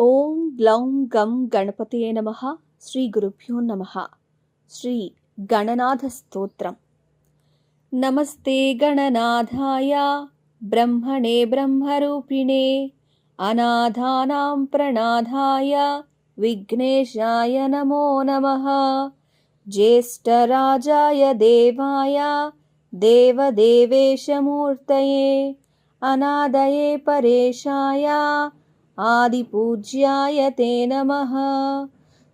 ॐ ग्लौं गं गणपतये नमः। श्रीगुरुभ्यो नमः। श्रीगणनाथस्तोत्रम् नमस्ते गणनाथाय ब्रह्मणे ब्रह्मरूपिणे अनाथानां प्रणाधाय विघ्नेशाय नमो नमः। ज्येष्ठराजाय देवाय देवदेवेशमूर्तये अनादये परेशाय आदिपूज्याय ते नमः।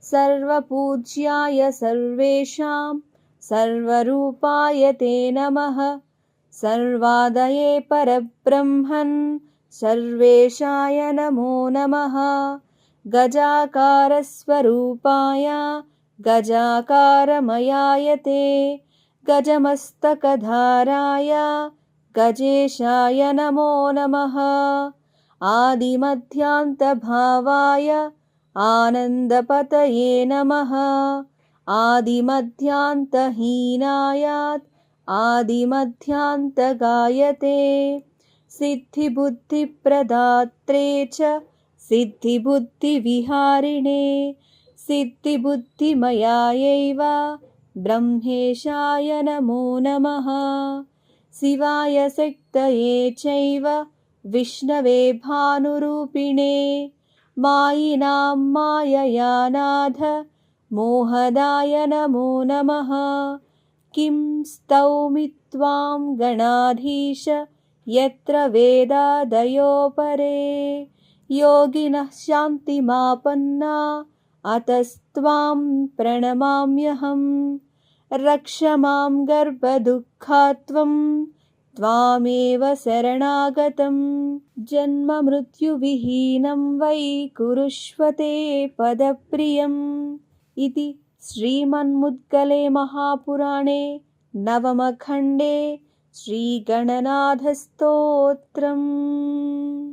सर्वपूज्याय सर्वेषां सर्वरूपाय ते नमः। सर्वादये परब्रह्मन् सर्वेशाय नमो नमः। गजाकारस्वरूपाय गजाकारमयाय ते गजमस्तकधाराय गजेशाय नमो नमः आदिमध्यान्तभावाय आनन्दपतये नमः। आदिमध्यान्तहीनायात् आदिमध्यान्तगायते। सिद्धिबुद्धिप्रदात्रे च सिद्धिबुद्धिविहारिणे। सिद्धिबुद्धिमयायैव ब्रह्मेशाय नमो नमः। शिवाय शक्तये चैव विष्णवे भानुरूपिणे मायिनां माययानाथ मोहदाय नमो नमः। किं स्तौमि त्वां गणाधीश यत्र वेदादयोपरे योगिनः शान्तिमापन्ना अतस्त्वां प्रणमाम्यहं रक्ष मां गर्भदुःखात्वं त्वामेव शरणागतं। जन्ममृत्युविहीनं वै कुरुष्वते पदप्रियम् इति श्रीमन्मुद्गले महापुराणे नवमखण्डे श्रीगणनाथस्तोत्रम्